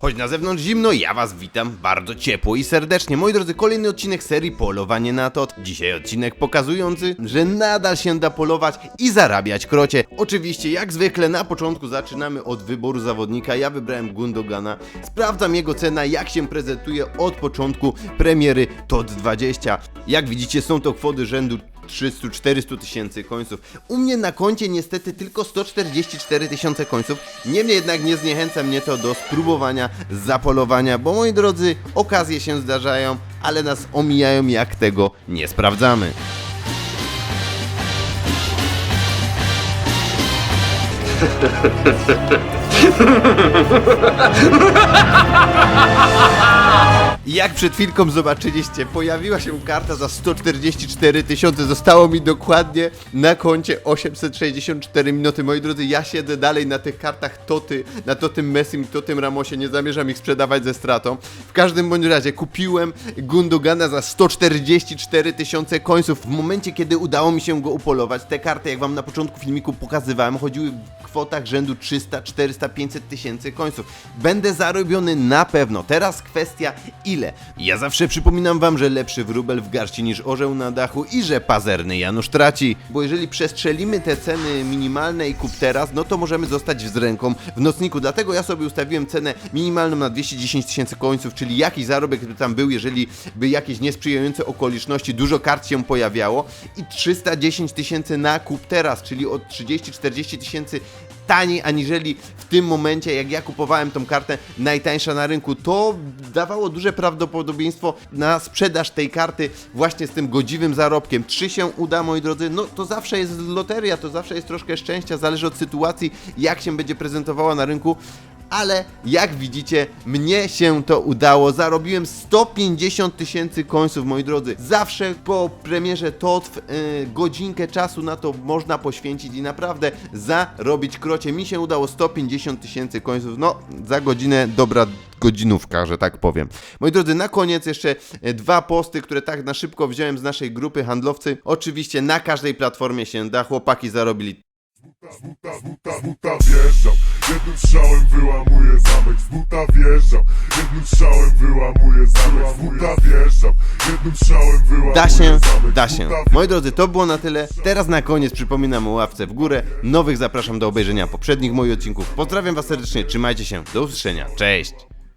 Choć na zewnątrz zimno, ja was witam bardzo ciepło i serdecznie. Moi drodzy, kolejny odcinek serii Polowanie na Tot. Dzisiaj odcinek pokazujący, że nadal się da polować i zarabiać krocie. Oczywiście, jak zwykle, na początku zaczynamy od wyboru zawodnika. Ja wybrałem Gundogana. Sprawdzam jego cena, jak się prezentuje od początku premiery TOT 20. Jak widzicie, są to kwoty rzędu 300-400 tysięcy końców. U mnie na koncie niestety tylko 144 tysiące końców. Niemniej jednak nie zniechęca mnie to do spróbowania zapolowania, bo moi drodzy, okazje się zdarzają, ale nas omijają jak tego nie sprawdzamy. Jak przed chwilką zobaczyliście, pojawiła się karta za 144 tysiące. Zostało mi dokładnie na koncie 864 minuty. Moi drodzy, ja siedzę dalej na tych kartach Toty, na Totym Messim, Totym Ramosie. Nie zamierzam ich sprzedawać ze stratą. W każdym bądź razie kupiłem Gundogana za 144 tysiące końców. W momencie, kiedy udało mi się go upolować, te karty, jak wam na początku filmiku pokazywałem, chodziły w kwotach rzędu 300, 400, 500 tysięcy końców. Będę zarobiony na pewno. Teraz kwestia ile. Ja zawsze przypominam wam, że lepszy wróbel w garści niż orzeł na dachu i że pazerny Janusz traci. Bo jeżeli przestrzelimy te ceny minimalne i kup teraz, no to możemy zostać z ręką w nocniku. Dlatego ja sobie ustawiłem cenę minimalną na 210 tysięcy końców, czyli jakiś zarobek by tam był, jeżeli by jakieś niesprzyjające okoliczności, dużo kart się pojawiało i 310 tysięcy na kup teraz, czyli od 30-40 tysięcy taniej aniżeli w tym momencie, jak ja kupowałem tą kartę najtańsza na rynku, to dawało duże prawdopodobieństwo na sprzedaż tej karty właśnie z tym godziwym zarobkiem. Czy się uda, moi drodzy? No to zawsze jest loteria, to zawsze jest troszkę szczęścia, zależy od sytuacji, jak się będzie prezentowała na rynku. Ale jak widzicie, mnie się to udało. Zarobiłem 150 tysięcy końców, moi drodzy. Zawsze po premierze TOTW yy, godzinkę czasu na to można poświęcić i naprawdę zarobić krocie. Mi się udało 150 tysięcy końców. No, za godzinę dobra godzinówka, że tak powiem. Moi drodzy, na koniec jeszcze e, dwa posty, które tak na szybko wziąłem z naszej grupy handlowcy. Oczywiście na każdej platformie się da. Chłopaki zarobili Z buta, z buta, z buta wjeżdżam Jednym strzałem wyłamuję zamek Z buta wjeżdżam Jednym strzałem wyłamuję zamek Z buta wjeżdżam Jednym strzałem wyłamuję Da się, zamek da się. Moi drodzy, to było na tyle. Teraz na koniec przypominam o ławce w górę. Nowych zapraszam do obejrzenia poprzednich moich odcinków. Pozdrawiam Was serdecznie, trzymajcie się, do usłyszenia, cześć!